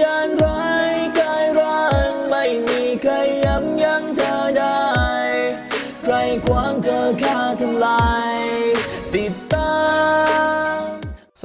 ญาณร้ายกายร้างไม่มีใครยับยั้งเธอได้ ใครขวางเธอฆ่าทำลาย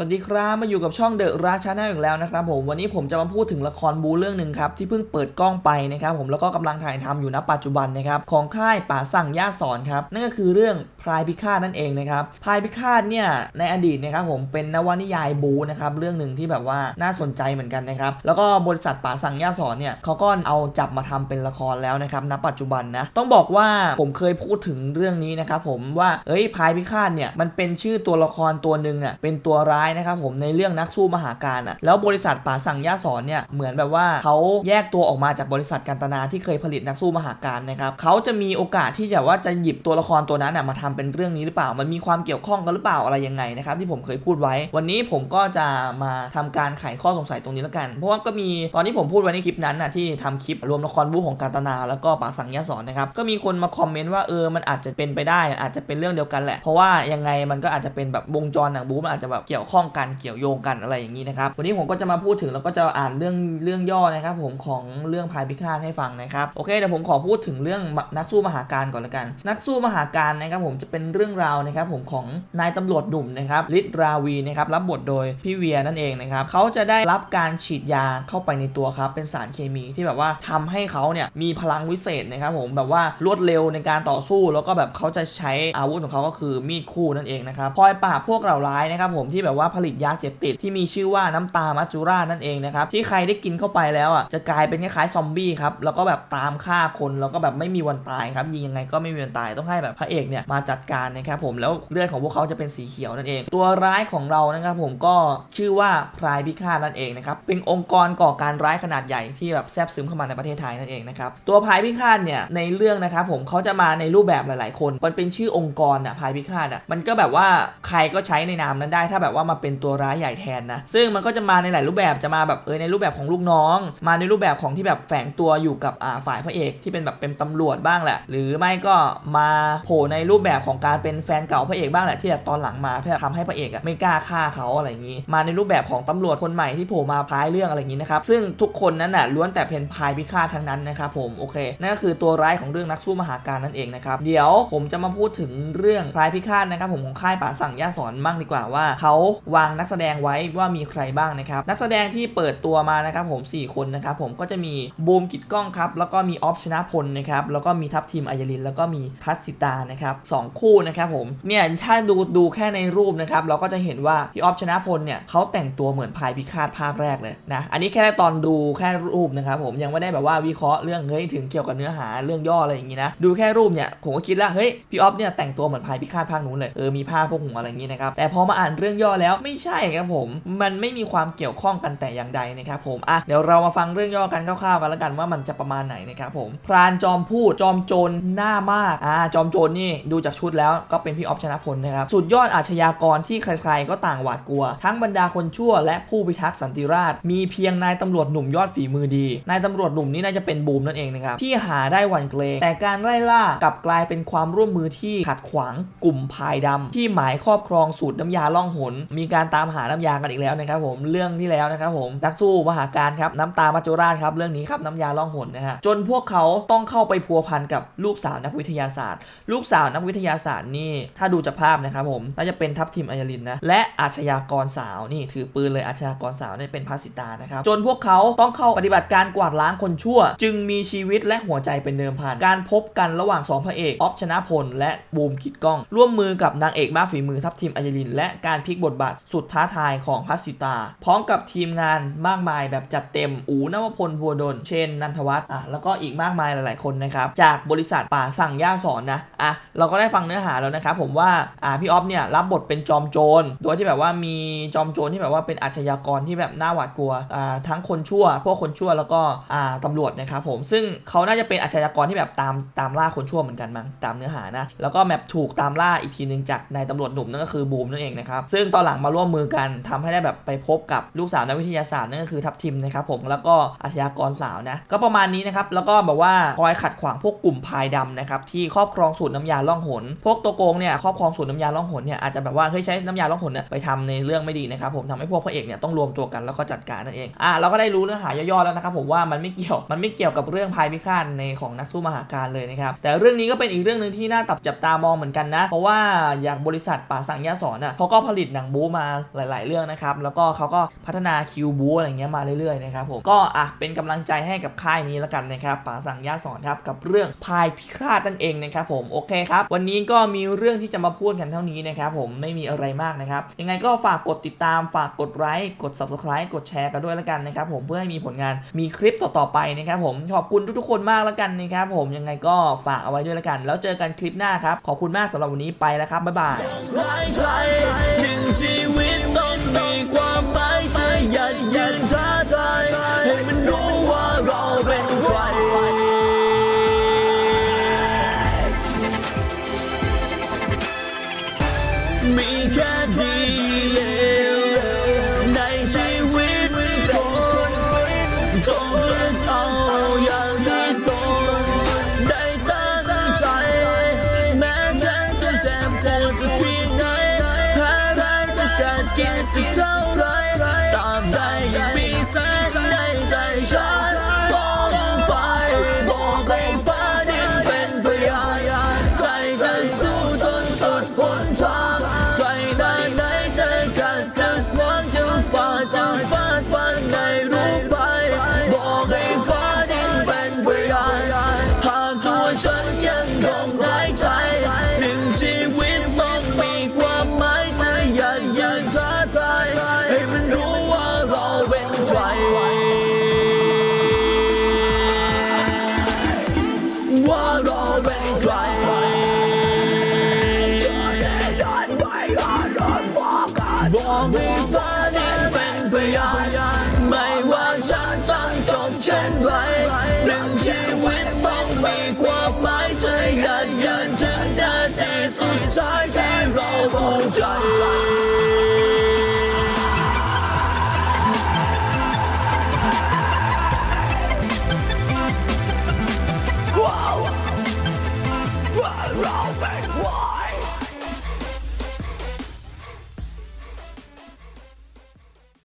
สวัสดีครับมาอยู่กับช่องเดอะราชาแนลอีกแล้วนะครับผมวันนี้ผมจะมาพูดถึงละครบูเรื่องหนึ่งครับที่เพิ่งเปิดกล้องไปนะครับผมแล้วก็กำลังถ่ายทำอยู่ณปัจจุบันนะครับของค่ายป่าสั่งย่าสอนครับนั่นก็คือเรื่องพรายพิฆาตนั่นเองนะครับพรายพิฆาตเนี่ยในอดีตนะครับผมเป็นนวนิยายบูนะครับเรื่องหนึ่งที่แบบว่าน่าสนใจเหมือนกันนะครับแล้วก็บริษัทป่าสั่งย่าสอนเนี่ยเขาก็เอาจับมาทำเป็นละครแล้วนะครับณปัจจุบันนะต้องบอกว่าผมเคยพูดถึงเรื่องนี้นะครับผมว่าเอ้ยพรายพิฆาตเนี่ยมันเป็นชื่อตัวละครตัวหนึ่งอะเป็นตัวร้ายนะครับผมในเรื่องนักสู้มหาการอะแล้วบริษัทป่าสั่งย่าสอนเนี่ยเหมือนแบบว่าเขาแยกตัวออกมาจากบริษัทกันตนาที่เคยผลิตนักสู้มหาการนะครับเขาจะมีโอกาสที่จะว่าจะหยิบตัวละครตัวนั้นอะมาทำเป็นเรื่องนี้หรือเปล่า มันมีความเกี่ยวข้องกันหรือเปล่าอะไรยังไงนะครับที่ผมเคยพูดไว้ วันนี้ผมก็จะมาทำการไขข้อสงสัยตรงนี้แล้วกัน เพราะว่าก็มีตอนที่ผมพูดไว้ในคลิปนั้นน่ะที่ทำคลิปรวมละครบู๊ของการตนา แล้วก็ป่าสังยาสอนนะครับก็มีคนมาคอมเมนต์ว่าเออมันอาจจะเป็นไปได้อาจจะเป็นเรื่องเดียวกันแหละ เพราะว่ายังไงมันก็อาจจะเป็นแบบวงจรหนังบู๊มันอาจจะแบบเกี่ยวข้องกันเกี่ยวโยงกันอะไรอย่างนี้นะครับวันนี้ผมก็จะมาพูดถึงแล้วก็จะอ่านเรื่องเรื่องย่อนะครับ ผมของเรื่องพายพิฆาตให้ฟังนะครับโอเคเดี๋ยวผมขอพูดถึงเรื่องนักสู้มหาการก่อนละกัน นักสู้มหาการนะครับผมจะเป็นเรื่องราวนะครับผมของนายตำรวจหนุ่มนะครับลิศราวีนะครับรับบทโดยพี่เวียนั่นเองนะครับเขาจะได้รับการฉีดยาเข้าไปในตัวครับเป็นสารเคมีที่แบบว่าทำให้เขาเนี่ยมีพลังวิเศษนะครับผมแบบว่ารวดเร็วในการต่อสู้ แล้วก็แบบเขาจะใช้อาวุธของเขาก็คือมีดคู่นั่นเองนะครับคอยปราบพวกเหล่าร้ายนะครับผมที่แบบว่าผลิตยาเสพติดที่มีชื่อว่าน้ำตามัจจุราชนั่นเองนะครับที่ใครได้กินเข้าไปแล้วอะจะกลายเป็นคล้ายๆซอมบี้ครับแล้วก็แบบตามฆ่าคนแล้วก็แบบไม่มีวันตายครับยิงยังไงก็ไม่มีวันตายต้องให้แบบพระเอกเนี่ยมาจัดการนะครับผมแล้วเลือดของพวกเขาจะเป็นสีเขียวนั่นเอง ตัวร้ายของเรานะครับผมก็ชื่อว่าพรายพิฆาตนั่นเองนะครับเป็นองค์กรก่อการร้ายขนาดใหญ่ที่แบบแทรกซึมเข้ามาในประเทศไทยนั่นเองนะครับตัวพรายพิฆาตเนี่ยในเรื่องนะครับผมเขาจะมาในรูปแบบหลาย ๆ คน มันเป็นชื่อองค์กรอะพรายพิฆาตอะมันก็แบบว่าใครก็ใช้ในนามนั้นได้ถ้าแบบว่ามาเป็นตัวร้ายใหญ่แทนนะ ซึ่งมันก็จะมาในหลายรูปแบบจะมาแบบเออในรูปแบบของลูกน้อง มาในรูปแบบของที่แบบแฝงตัวอยู่กับอ่าฝ่ายพระเอกที่เป็นแบบเป็นตำรวจบ้างแหละ หรือไม่ก็มาโผล่ในรูปแบบของการเป็นแฟนเก่าพระเอกบ้างแหละที่แบบตอนหลังมาเพื่อทำให้พระเอกอะไม่กล้าฆ่าเขาอะไรอย่างนี้ มาในรูปแบบของตำรวจคนใหม่ที่โผล่มาพายเรื่องอะไรอย่างนี้นะครับซึ่งทุกคนนั้นน่ะล้วนแต่เป็นพายพิฆาตทั้งนั้นนะครับผมโอเคนั่นก็คือตัวร้ายของเรื่องนักสู้มหาการนั่นเองนะครับเดี๋ยวผมจะมาพูดถึงเรื่องพายพิฆาตนะครับผมของค่ายป่าสั่งย่าสอนบ้างดีกว่าว่าเขาวางนักแสดงไว้ว่ามีใครบ้างนะครับ นักแสดงที่เปิดตัวมานะครับผมสี่คนนะครับผมก็จะมีบูมกิตกล้องครับ แล้วก็มีออฟชนะพลนะครับ แล้วก็มีทัพทีมอัยริน แล้วก็มีทัศสิตานะครับสองคู่นะครับผม เนี่ยถ้าดูดูแค่ในรูปนะครับ เราก็จะเห็นว่าพี่ออฟชนะพลเนี่ยเขาแต่งตัวเหมือนพายพิฆาตภาคแรกเลยนะ อันนี้แค่ตอนดูแค่รูปนะครับผมยังไม่ได้แบบว่าวิเคราะห์เรื่องเฮ้ยถึงเกี่ยวกับเนื้อหาเรื่องย่ออะไรอย่างงี้นะดูแค่รูปเนี่ยผมก็คิดแล้วเฮ้ยพี่ออฟเนี่ยแต่งตัวเหมือนพายพิฆาตภาคนู้นเลยเออมีผ้าพวกหัวอะไรอย่างงี้นะครับแต่พอมาอ่านเรื่องย่อแล้วไม่ใช่ครับผม มันไม่มีความเกี่ยวข้องกันแต่อย่างใดนะครับผมอะเดี๋ยวเรามาฟังเรื่องย่อกันคร่าวๆกันแล้วกันว่ามันจะประมาณไหนนะครับผมพรานจอมพูดจอมโจรหน้ามากอ่าจอมโจรนี่ดูจากชุดแล้วก็เป็นพี่ออฟชนะพลนะครับสุดยอดอาชญากรที่ใครๆก็ต่างหวาดกลัว ทั้งบรรดาคนชั่วและผู้พิทักษ์สันติราษฎร์มีเพียงนายตำรวจหนุ่มยอดฝีมือดีนายตำรวจหนุ่มนี่น่าจะเป็นบูมนั่นเองนะครับที่หาได้หวันเกรงแต่การไล่ล่ากลับกลายเป็นความร่วมมือที่ขัดขวางกลุ่มพายดำที่หมายครอบครองสูตรน้ำยาล่องหนมีการตามหาน้ำยากันอีกแล้วนะครับผมเรื่องที่แล้วนะครับผมนักสู้มหาการครับน้ำตามัจจุราชครับเรื่องนี้ครับน้ำยาล่องหนนะฮะจนพวกเขาต้องเข้าไปพัวพันกับลูกสาวนักวิทยาศาสตร์ ลูกสาวนักวิทยาศาสตร์นี่ถ้าดูจากภาพนะครับผมน่าจะเป็นทัพทีมอัยรินนะและอาชญากรสาวนี่ถือปืนเลยอาชญากรสาวนี่เป็นพาสิตานะครับจนพวกเขาต้องเข้าปฏิบัติการกวาดล้างคนชั่ว จึงมีชีวิตและหัวใจเป็นเดิมพันการพบกันระหว่างสองพระเอกออฟชนะพลและบูมกิดกล้อง ร่วมมือกับนางเอกมากฝีมือทัพทีมอัยริน และการพลิกบทบาทสุดท้าทายของพัสิตา พร้อมกับทีมงานมากมายแบบจัดเต็ม อูนวพลพัวดล เชนนันทวัฒน์อะแล้วก็อีกมากมายหลาย ๆ คนนะครับ จากบริษัทป่าสั่งย่าสอนนะอะเราก็ได้ฟังเนื้อหาแล้วนะครับผมว่าอ่าพี่ออฟเนี่ยรับบทเป็นจอมโจร โดยที่แบบว่ามีจอมโจรที่แบบว่าเป็นอาชญากรที่แบบน่าหวาดกลัวอ่าทั้งคนชั่ว พวกคนชั่วแล้วก็อ่าตำรวจนะครับผมซึ่งเขาน่าจะเป็นอาชญากรที่แบบตามตามล่าคนชั่วเหมือนกันมั้งตามเนื้อหานะแล้วก็แมปถูกตามล่าอีกทีหนึ่งจากนายตำรวจหนุ่มนั่นก็คือบูมนั่นเองนะครับซึ่งตอนหลังมาร่วมมือกันทำให้ได้แบบไปพบกับลูกสาวนักวิทยาศาสตร์นั่นก็คือทัพทิมนะครับผมแล้วก็อาชญากรสาวนะก็ประมาณนี้นะครับแล้วก็แบบว่าคอยขัดขวางพวกกลุ่มพายดำนะครับที่ครอบครองสูตรน้ำยาล่องหน พวกตัวโกงเนี่ยครอบครองสูตรน้ำยาล่องหนเนี่ยอาจจะแบบว่าเฮ้ยใช้น้ำยาล่องหนเนี่ยไปทำในเรื่องไม่ดีนะครับผมทำให้พวกพระเอกเนี่ยต้องรวมตัวกันแล้วก็จัดการนั่นเองอะเราก็ได้รู้เนื้อหาย่อๆแล้วนะครับผมว่ามันไม่เกี่ยวมันไม่เกี่ยวกับเรื่องภัยพิฆาตในของนักสู้มหาการเลยนะครับแต่เรื่องนี้ก็เป็นอีกเรื่องหนึ่งที่น่าตับจับตามองเหมือนกันนะ เพราะว่าอย่างบริษัทป่าสังยาสอนอะเขาก็ผลิตหนังบู๊มาหลาย ๆ เรื่องนะครับ แล้วก็เขาก็พัฒนาคิวบูอะไรเงี้ยมาเรื่อย ๆ นะครับผม ก็อะเป็นกำลังใจให้กับค่ายนี้แล้วกันนะครับป่าสั่งยาสอนครับกับเรื่องพายพิฆาตนั่นเองนะครับผม โอเคครับ วันนี้ก็มีเรื่องที่จะมาพูดกันเท่านี้นะครับผม ไม่มีอะไรมากนะครับ ยังไงก็ฝากกดติดตาม ฝากกดไลค์ กด subscribe กดแชร์กันด้วยแล้วกันนะครับผม เพื่อให้มีผลงาน มีคลิปต่อ ๆ ไปนะครับผม ขอบคุณทุกๆคนมากแล้วกันนะครับผม ยังไงก็ฝากเอาไว้ด้วยแล้วกัน แล้วเจอกันคลิปหน้าครับ ขอบคุณมากสำหรับวันนี้ไปแล้วครับ บ๊ายบาย ชีวิตต้องมีความหมายจะยันยืนท้าทายให้มันรู้ว่าเราเป็นใครมีแค่เดียวในชีวิตคนจงเลือกเอาอย่างที่ตนได้ตั้งใจ แม้ฉันจะเจ็บปวดสักเพียง ต้องการเกียรติเท่าไรตามใดยังมีแสงในใจฉัน สุ